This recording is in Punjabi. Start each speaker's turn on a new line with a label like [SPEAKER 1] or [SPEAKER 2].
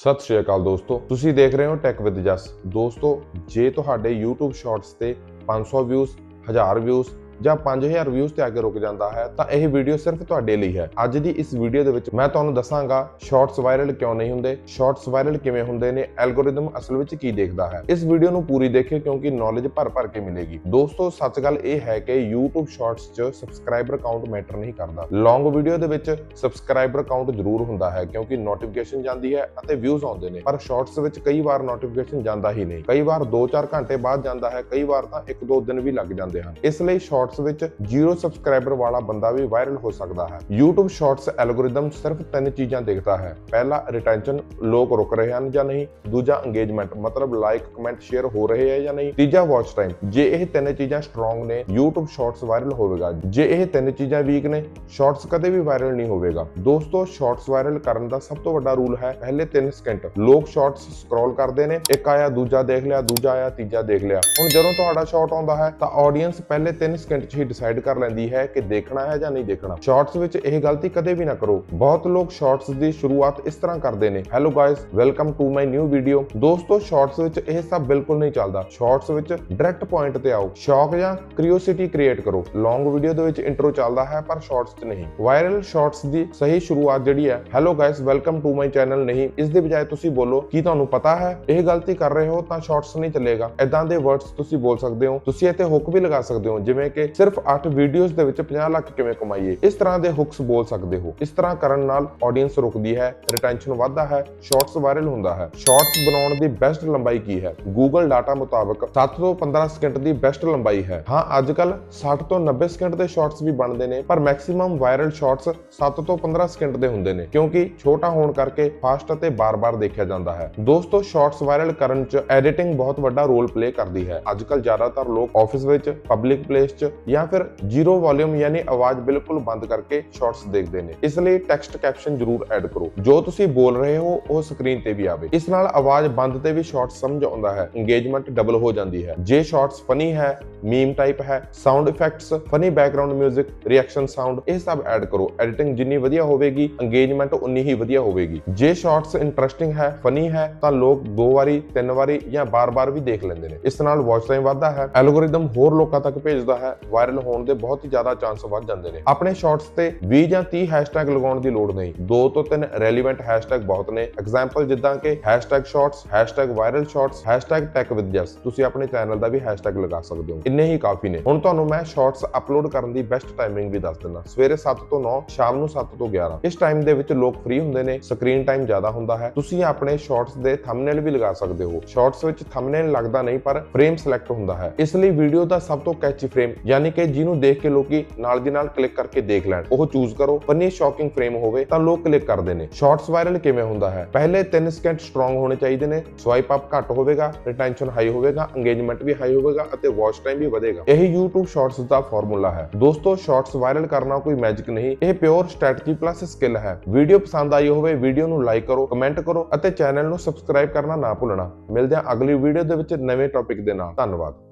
[SPEAKER 1] ਸਤਿ ਸ਼੍ਰੀ ਅਕਾਲ ਦੋਸਤੋ। ਤੁਸੀਂ ਦੇਖ ਰਹੇ ਹੋ ਟੈਕ ਵਿਦ ਜਸ ਦੋਸਤੋ, ਜੇ ਤੁਹਾਡੇ YouTube ਸ਼ਾਰਟਸ ਤੇ 500 ਵਿਊਜ਼ 1000 ਵਿਊਜ਼ ਜਾਂ 5000 ਵਿਊਜ਼ ਤੇ ਆ ਕੇ ਰੁਕ ਜਾਂਦਾ ਹੈ, ਤਾਂ ਇਹ ਵੀਡੀਓ ਸਿਰਫ ਤੁਹਾਡੇ ਲਈ ਹੈ। ਅੱਜ ਦੀ ਇਸ ਵੀਡੀਓ ਦੇ ਵਿੱਚ ਮੈਂ ਤੁਹਾਨੂੰ ਦੱਸਾਂਗਾ ਸ਼ਾਰਟਸ ਵਾਇਰਲ ਕਿਉਂ ਨਹੀਂ ਹੁੰਦੇ ਸ਼ਾਰਟਸ ਵਾਇਰਲ ਕਿਵੇਂ ਹੁੰਦੇ ਨੇ ਐਲਗੋਰਿਦਮ ਅਸਲ ਵਿੱਚ ਕੀ ਦੇਖਦਾ ਹੈ। ਇਸ ਵੀਡੀਓ ਨੂੰ ਪੂਰੀ ਦੇਖਿਓ, ਕਿਉਂਕਿ ਨੌਲੇਜ ਭਰ ਭਰ ਕੇ ਮਿਲੇਗੀ। ਦੋਸਤੋ ਸੱਚ ਗੱਲ ਇਹ ਹੈ ਕਿ YouTube ਸ਼ਾਰਟਸ 'ਚ ਸਬਸਕ੍ਰਾਈਬਰ ਕਾਊਂਟ ਮੈਟਰ ਨਹੀਂ ਕਰਦਾ। ਲੌਂਗ ਵੀਡੀਓ ਦੇ ਵਿੱਚ ਸਬਸਕ੍ਰਾਈਬਰ ਕਾਊਂਟ ਜ਼ਰੂਰ ਹੁੰਦਾ ਹੈ, ਕਿਉਂਕਿ ਨੋਟੀਫਿਕੇਸ਼ਨ ਜਾਂਦੀ ਹੈ ਅਤੇ ਵਿਊਜ਼ ਆਉਂਦੇ ਨੇ। ਪਰ ਸ਼ਾਰਟਸ ਵਿੱਚ ਕਈ ਵਾਰ ਨੋਟੀਫਿਕੇਸ਼ਨ ਜਾਂਦਾ ਹੀ ਨਹੀਂ। ਕਈ ਵਾਰ 2-4 ਘੰਟੇ ਬਾਅਦ ਜਾਂਦਾ ਹੈ, ਕਈ ਵਾਰ ਤਾਂ 1-2 ਦਿਨ ਵੀ ਲੱਗ ਜਾਂਦੇ ਹਨ। ਇਸ ਲਈ ਸ਼ਾਰਟਸ ਵਿੱਚ ਜ਼ੀਰੋ ਸਬਸਕ੍ਰਾਈਬਰ ਵਾਲਾ ਬੰਦਾ ਵੀ ਵਾਇਰਲ ਹੋ ਸਕਦਾ ਹੈ। YouTube ਸ਼ਾਰਟਸ ਐਲਗੋਰਿਦਮ ਸਿਰਫ ਤਿੰਨ ਚੀਜ਼ਾਂ ਦੇਖਦਾ ਹੈ। ਪਹਿਲਾ ਰਿਟੈਂਸ਼ਨ ਲੋਕ ਰੁਕ ਰਹੇ ਹਨ ਜਾਂ ਨਹੀਂ? ਦੂਜਾ ਇੰਗੇਜਮੈਂਟ ਮਤਲਬ ਲਾਈਕ ਕਮੈਂਟ ਸ਼ੇਅਰ ਹੋ ਰਹੇ ਹੈ ਜਾਂ ਨਹੀਂ? ਤੀਜਾ ਵਾਚ ਟਾਈਮ ਜੇ ਇਹ ਤਿੰਨ ਚੀਜ਼ਾਂ ਸਟਰੋਂਗ ਨੇ, YouTube ਸ਼ਾਰਟਸ ਵਾਇਰਲ ਹੋਵੇਗਾ। ਜੇ ਇਹ ਤਿੰਨ ਚੀਜ਼ਾਂ ਵੀਕ ਨੇ ਸ਼ਾਰਟਸ ਕਦੇ ਵੀ ਵਾਇਰਲ ਨਹੀਂ ਹੋਵੇਗਾ। ਦੋਸਤੋ ਸ਼ਾਰਟਸ ਵਾਇਰਲ ਕਰਨ ਦਾ ਸਭ ਤੋਂ ਵੱਡਾ ਰੂਲ ਹੈ ਪਹਿਲੇ 3 ਸਕਿੰਟ ਲੋਕ ਸ਼ਾਰਟਸ ਸਕਰੋਲ ਕਰਦੇ ਨੇ, ਇੱਕ ਆਇਆ, ਦੂਜਾ ਦੇਖ ਲਿਆ, ਦੂਜਾ ਆਇਆ, ਤੀਜਾ ਦੇਖ ਲਿਆ। ਹੁਣ ਜਦੋਂ ਤੁਹਾਡਾ ਸ਼ਾਰਟ ਆਉਂਦਾ ਹੈ, ਤਾਂ ਆਡੀਅנס ਪਹਿਲੇ 3 ਸਕਿੰਟ 'ਚ ਹੀ ਡਿਸਾਈਡ ਕਰ ਲੈਂਦੀ ਹੈ ਕਿ ਦੇਖਣਾ ਹੈ ਜਾਂ ਨਹੀਂ ਦੇਖਣਾ। ਸ਼ਾਰਟਸ ਵਿੱਚ ਇਹ ਗਲਤੀ ਕਦੇ ਵੀ ਨਾ ਕਰੋ। ਬਹੁਤ ਲੋਕ ਸ਼ਾਰਟਸ ਦੀ ਸ਼ੁਰੂਆਤ ਇਸ ਤਰ੍ਹਾਂ ਕਰਦੇ ਨੇ। Hello guys welcome to my new video ਦੋਸਤੋ ਸ਼ਾਰਟਸ ਵਿੱਚ ਇਹ ਸਭ ਬਿਲਕੁਲ ਨਹੀਂ ਚੱਲਦਾ। ਸ਼ਾਰਟਸ ਵਿੱਚ ਡਾਇਰੈਕਟ ਪੁਆਇੰਟ ਤੇ ਆਓ। ਸ਼ੌਕ ਜਾਂ ਕਿਉਰਿਓਸਿਟੀ ਕ੍ਰੀਏਟ ਕਰੋ। ਲੌਂਗ ਵੀਡੀਓ ਦੇ ਵਿੱਚ ਇੰਟਰੋ ਚੱਲਦਾ ਹੈ, ਪਰ ਸ਼ਾਰਟਸ 'ਚ ਨਹੀਂ। ਵਾਇਰਲ ਸ਼ਾਰਟਸ ਦੀ ਸਹੀ ਸ਼ੁਰੂਆਤ ਜਿਹੜੀ ਹੈ hello guys welcome to my channel ਨਹੀਂ। ਇਸ ਦੇ ਬਜਾਏ ਤੁਸੀਂ ਬੋਲੋ, ਕੀ ਤੁਹਾਨੂੰ ਪਤਾ ਹੈ? ਇਹ ਗਲਤੀ ਕਰ ਰਹੇ ਹੋ ਤਾਂ ਸ਼ਾਰਟਸ ਨਹੀਂ ਚੱਲੇਗਾ। ਇਦਾਂ ਦੇ ਵਰਡਸ ਤੁਸੀਂ ਬੋਲ ਸਕਦੇ ਹੋ। ਤੁਸੀਂ ਇੱਥੇ ਹੁੱਕ ਵੀ ਲਗਾ ਸਕਦੇ ਹੋ, ਜਿਵੇਂ ਕਿ ਸਿਰਫ 8 ਵੀਡੀਓਜ਼ ਦੇ ਵਿੱਚ 50 ਲੱਖ ਕਿਵੇਂ ਕਮਾਈਏ? ਇਸ ਤਰ੍ਹਾਂ ਦੇ ਹੁੱਕਸ ਬੋਲ ਸਕਦੇ ਹੋ। ਇਸ ਤਰ੍ਹਾਂ ਕਰਨ ਨਾਲ ਆਡੀਅנס ਰੁਕਦੀ ਹੈ ਰਿਟੈਂਸ਼ਨ ਵੱਧਦਾ ਹੈ ਸ਼ਾਰਟਸ ਵਾਇਰਲ ਹੁੰਦਾ ਹੈ। ਸ਼ਾਰਟਸ ਬਣਾਉਣ ਦੀ ਬੈਸਟ ਲੰਬਾਈ ਕੀ ਹੈ? ਗੂਗਲ ਡਾਟਾ ਮੁਤਾਬਕ 7 ਤੋਂ 15 ਸਕਿੰਟ ਦੀ ਬੈਸਟ ਲੰਬਾਈ ਹੈ। ਹਾਂ ਅੱਜ ਕੱਲ 60 ਤੋਂ 90 ਸਕਿੰਟ ਦੇ ਸ਼ਾਰਟਸ ਵੀ ਬਣਦੇ ਨੇ, ਪਰ ਮੈਕਸਿਮਮ ਵਾਇਰਲ ਸ਼ਾਰਟਸ 7 ਤੋਂ 15 ਸਕਿੰਟ ਦੇ ਹੁੰਦੇ ਨੇ, ਕਿਉਂਕਿ ਛੋਟਾ ਹੋਣ ਕਰਕੇ ਫਾਸਟ ਅਤੇ ਬਾਰ-ਬਾਰ ਦੇਖਿਆ ਜਾਂਦਾ ਹੈ। ਦੋਸਤੋ ਸ਼ਾਰਟਸ ਵਾਇਰਲ ਕਰਨ 'ਚ ਐਡੀਟਿੰਗ ਬਹੁਤ ਵੱਡਾ ਰੋਲ ਪਲੇ ਕਰਦੀ ਹੈ। ਅੱਜ ਕੱਲ ਜ਼ਿਆਦਾਤਰ ਲੋਕ ਆਫਿਸ ਵਿੱਚ ਪਬਲਿਕ ਪਲੇਸ 'ਚ ਜਾਂ ਫਿਰ ਜ਼ੀਰੋ ਵੋਲਿਊਮ ਯਾਨੀ ਆਵਾਜ਼ ਬਿਲਕੁਲ ਬੰਦ ਕਰਕੇ ਸ਼ਾਰਟਸ ਦੇਖਦੇ ਨੇ। ਇਸ ਲਈ ਟੈਕਸਟ ਕੈਪਸ਼ਨ ਜ਼ਰੂਰ ਐਡ ਕਰੋ। ਜੋ ਤੁਸੀਂ ਬੋਲ ਰਹੇ ਹੋ, ਉਹ ਸਕਰੀਨ ਤੇ ਵੀ ਆਵੇ। ਇਸ ਨਾਲ ਆਵਾਜ਼ ਬੰਦ ਤੇ ਵੀ ਸ਼ਾਰਟਸ ਸਮਝ ਆਉਂਦਾ ਹੈ। ਇੰਗੇਜਮੈਂਟ ਡਬਲ ਹੋ ਜਾਂਦੀ ਹੈ। ਜੇ ਸ਼ਾਰਟਸ ਫਨੀ ਹੈ ਮੀਮ ਟਾਈਪ ਹੈ sound effects funny background 뮤직 reaction sound ਇਹ ਸਭ ਐਡ ਕਰੋ। ਐਡੀਟਿੰਗ ਜਿੰਨੀ ਵਧੀਆ ਹੋਵੇਗੀ ਇੰਗੇਜਮੈਂਟ ਉਨੀ ਹੀ ਵਧੀਆ ਹੋਵੇਗੀ। ਜੇ ਸ਼ਾਰਟਸ ਇੰਟਰਸਟਿੰਗ ਹੈ ਫਨੀ ਹੈ, ਤਾਂ ਲੋਕ ਦੋ ਵਾਰੀ, ਤਿੰਨ ਵਾਰੀ ਜਾਂ ਬਾਰ-ਬਾਰ ਵੀ ਦੇਖ ਲੈਂਦੇ ਨੇ। ਇਸ ਨਾਲ ਵਾਚ ਟਾਈਮ ਵੱਧਦਾ ਹੈ ਐਲਗੋਰਿਦਮ ਹੋਰ ਲੋਕਾਂ ਤੱਕ ਭੇਜਦਾ ਹੈ ਵਾਇਰਲ ਹੋਣ ਦੇ ਬਹੁਤ ਹੀ ਜ਼ਿਆਦਾ ਚਾਂਸ ਵੱਧ ਜਾਂਦੇ ਨੇ। ਆਪਣੇ ਸ਼ਾਰਟਸ ਤੇ 20 ਜਾਂ 30 ਹੈਸ਼ਟੈਗ ਲਗਾਉਣ ਦੀ ਲੋੜ ਨਹੀਂ। ਦੋ ਤੋਂ ਤਿੰਨ ਰੈਲੇਵੈਂਟ ਹੈਸ਼ਟੈਗ ਬਹੁਤ ਨੇ। ਐਗਜ਼ਾਮਪਲ ਜਿੱਦਾਂ ਕਿ ਹੈਸ਼ਟੈਗ ਸ਼ਾਰਟਸ ਹੈਸ਼ਟੈਗ ਵਾਇਰਲ ਤੁਸੀਂ ਆਪਣੇ ਚੈਨਲ ਦਾ ਵੀ ਹੈਸ਼ਟੈਗ ਲਗਾ ਸਕਦੇ ਹੋ। ਇੰਨੇ ਹੀ ਕਾਫੀ ਨੇ। ਹੁਣ ਤੁਹਾਨੂੰ ਮੈਂ ਸ਼ਾਰਟਸ ਅਪਲੋਡ ਕਰਨ ਦੀ ਬੈਸਟ ਟਾਈਮਿੰਗ ਵੀ ਦੱਸ ਦਿੰਦਾ। ਸਵੇਰੇ 7 ਤੋਂ 9 ਸ਼ਾਮ ਨੂੰ 7 ਤੋਂ 11 ਇਸ ਟਾਈਮ ਦੇ ਵਿੱਚ ਲੋਕ ਫ੍ਰੀ ਹੁੰਦੇ ਨੇ। ਸਕਰੀਨ ਟਾਈਮ ਜ਼ਿਆਦਾ ਹੁੰਦਾ ਹੈ। ਤੁਸੀਂ ਆਪਣੇ ਸ਼ਾਰਟਸ ਦੇ ਥੰਬਨੇਲ ਵੀ ਲਗਾ ਸਕਦੇ ਹੋ। ਸ਼ਾਰਟਸ ਵਿੱਚ ਥੰਬਨੇਲ ਲੱਗਦਾ ਨਹੀਂ, ਪਰ ਫਰੇਮ ਸਿਲੈਕਟ ਹੁੰਦਾ ਹੈ। ਇਸ ਲਈ ਵੀਡੀਓ ਦਾ ਸਭ ਤੋਂ ਕੈਚੀ ਫਰੇਮ ਯਾਨੀ ਕਿ ਜਿਹਨੂੰ ਦੇਖ ਕੇ ਲੋਕੀ ਨਾਲ ਦੀ ਨਾਲ ਕਲਿੱਕ ਕਰਕੇ ਦੇਖ ਲੈਣ, ਉਹ ਚੂਜ਼ ਕਰੋ। ਫਨੀ ਸ਼ੌਕਿੰਗ ਫਰੇਮ ਹੋਵੇ ਤਾਂ ਲੋਕ ਕਲਿੱਕ ਕਰਦੇ ਨੇ। ਸ਼ਾਰਟਸ ਵਾਇਰਲ ਕਿਵੇਂ ਹੁੰਦਾ ਹੈ? ਪਹਿਲੇ 3 ਸਕਿੰਟ ਸਟਰੋਂਗ ਹੋਣੇ ਚਾਹੀਦੇ ਨੇ। ਸਵਾਈਪ ਅਪ ਘੱਟ ਹੋਵੇਗਾ ਰਿਟੈਂਸ਼ਨ ਹਾਈ ਹੋਵੇਗਾ ਇੰਗੇਜਮੈਂਟ ਵੀ ਹਾਈ ਹੋਵੇਗਾ ਅਤੇ ਵਾਚ ਟਾਈਮ ਵੀ ਵਧੇਗਾ। ਇਹ YouTube ਸ਼ਾਰਟਸ ਦਾ ਫਾਰਮੂਲਾ ਹੈ। ਦੋਸਤੋ ਸ਼ਾਰਟਸ ਵਾਇਰਲ ਕਰਨਾ ਕੋਈ ਮੈਜਿਕ ਨਹੀਂ। ਇਹ ਪਿਓਰ ਸਟ੍ਰੈਟਜੀ ਪਲੱਸ ਸਕਿੱਲ ਹੈ। ਵੀਡੀਓ ਪਸੰਦ ਆਈ ਹੋਵੇ, ਵੀਡੀਓ ਨੂੰ ਲਾਈਕ ਕਰੋ ਕਮੈਂਟ ਕਰੋ ਅਤੇ ਚੈਨਲ ਨੂੰ ਸਬਸਕ੍ਰਾਈਬ ਕਰਨਾ ਨਾ ਭੁੱਲਣਾ। ਮਿਲਦੇ ਹਾਂ ਅਗਲੀ ਵੀਡੀਓ ਦੇ ਵਿੱਚ ਨਵੇਂ ਟੌਪਿਕ ਦੇ ਨਾਲ। ਧੰਨਵਾਦ।